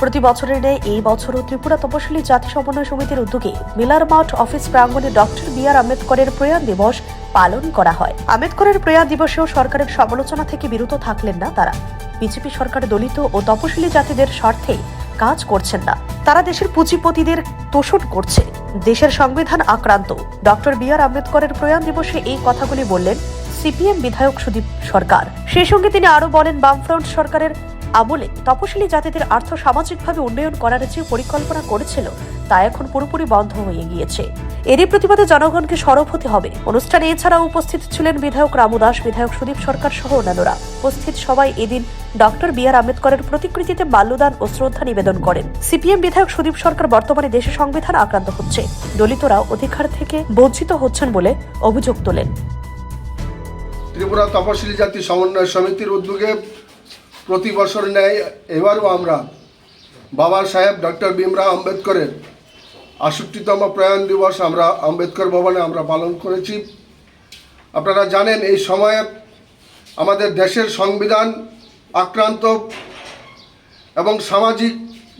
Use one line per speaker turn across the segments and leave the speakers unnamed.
প্রতি বছরের ন্যায় এই বছরও ত্রিপুরা তপশিলি জাতি সমন্বয় সমিতির উদ্যোগে মিলার মাঠ অফিস প্রাঙ্গণে ডক্টর বি আর আম্বেদকরের প্রয়াণ দিবস পালন করা হয়। আম্বেদকরের প্রয়াণ দিবসেও সরকারের সমালোচনা থেকে বিরত থাকলেন না তারা। বিজেপি সরকার দলিত ও তপশিলি জাতিদের স্বার্থে কাজ করছেন না। তারা দেশের পুঁজিপতিদের তোষণ করছে। দেশের সংবিধান আক্রান্ত। ডক্টর বি আর আম্বেদকরের প্রয়াণ দিবসে এই কথাগুলি বললেন সিপিএম বিধায়ক সুদীপ সরকার। সেই সঙ্গে তিনি আরও বলেন, বামফ্রন্ট সরকারের আমলে তপশিলি জাতিদের আর্থ সামাজিকভাবে উন্নয়ন করার যে পরিকল্পনা করেছিল, তা এখন পুরোপুরি বন্ধ হয়ে গিয়েছে। এরই প্রতিবাদে জনগণকে সরব হতে হবে। অনুষ্ঠানে এছাড়াও উপস্থিত ছিলেন বিধায়ক রামু দাস, বিধায়ক সুদীপ সরকার সহ অন্যান্যরা। উপস্থিত সবাই এদিন ডক্টর বি আর আম্বেদকরের প্রতিকৃতিতে মাল্যদান ও শ্রদ্ধা নিবেদন করেন। সিপিএম বিধায়ক সুদীপ সরকার বর্তমানে দেশে সংবিধান আক্রান্ত হচ্ছে। দলিতরা অধিকার থেকে বঞ্চিত হচ্ছেন বলে অভিযোগ তোলেন।
ত্রিপুরা তপশিলি জাতি সমন্বয় সমিতির উদ্যোগে প্রতি বছর ন্যায় এবারও আমরা বাবা সাহেব ডক্টর ভীমরাও আম্বেদকরের আষট্টিতম প্রয়াণ দিবস আমরা আম্বেদকর ভবনে আমরা পালন করেছি। আপনারা জানেন, এই সময়ে আমাদের দেশের সংবিধান আক্রান্ত এবং সামাজিক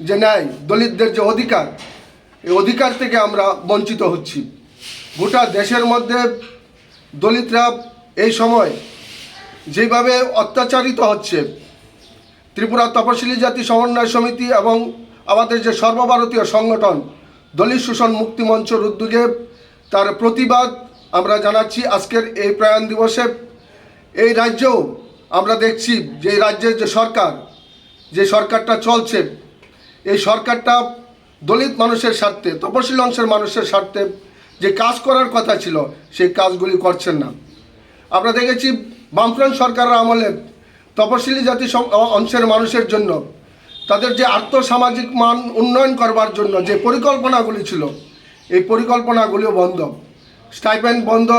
যে ন্যায়, দলিতদের যে অধিকার, এই অধিকার থেকে আমরা বঞ্চিত হচ্ছি। গোটা দেশের মধ্যে দলিতরা এই সময় যেভাবে অত্যাচারিত হচ্ছে ত্রিপুরা তপশিলি জাতি সমন্বয় সমিতি এবং আমাদের যে সর্বভারতীয় সংগঠন দলিত শোষণ মুক্তি মঞ্চের উদ্যোগে তার প্রতিবাদ আমরা জানাচ্ছি আজকের এই প্রয়াণ দিবসে। এই রাজ্যেও আমরা দেখছি যে রাজ্যের যে সরকার, যে সরকারটা চলছে, এই সরকারটা দলিত মানুষের স্বার্থে, তপশিলি অংশের মানুষের স্বার্থে যে কাজ করার কথা ছিল, সেই কাজগুলি করছেন না। আমরা দেখেছি বামফ্রন্ট সরকারের আমলে তপশিলি জাতি অংশের মানুষের জন্য, তাদের যে আর্থসামাজিক মান উন্নয়ন করবার জন্য যে পরিকল্পনাগুলি ছিল, এই পরিকল্পনাগুলিও বন্ধ। স্টাইপেন্ড বন্ধ,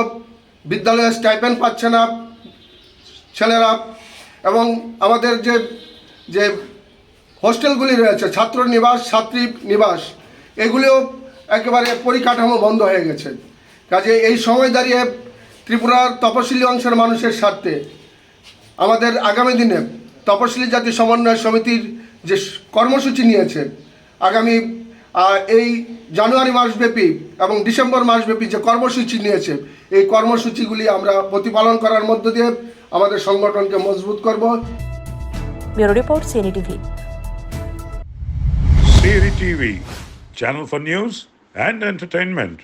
বিদ্যালয়ে স্টাইপেন্ড পাচ্ছে না ছেলেরা এবং আমাদের যে যে হোস্টেলগুলি রয়েছে, ছাত্র নিবাস, ছাত্রী নিবাস, এগুলিও একেবারে পরিকাঠামো বন্ধ হয়ে গেছে। কাজে এই সময় দাঁড়িয়ে ত্রিপুরার তপশিলি অংশের মানুষের স্বার্থে আমাদের আগামী দিনে তপশিলি জাতি সমন্বয় সমিতির যে কর্মসূচি নিয়েছে আগামী এই জানুয়ারি মাসব্যাপী এবং ডিসেম্বর মাসব্যাপী যে কর্মসূচি নিয়েছে এই কর্মসূচিগুলি আমরা প্রতিপালন করার মধ্য দিয়ে আমাদের সংগঠনকে মজবুত করব
bureau report CNE TV
Siri TV, channel for news and entertainment.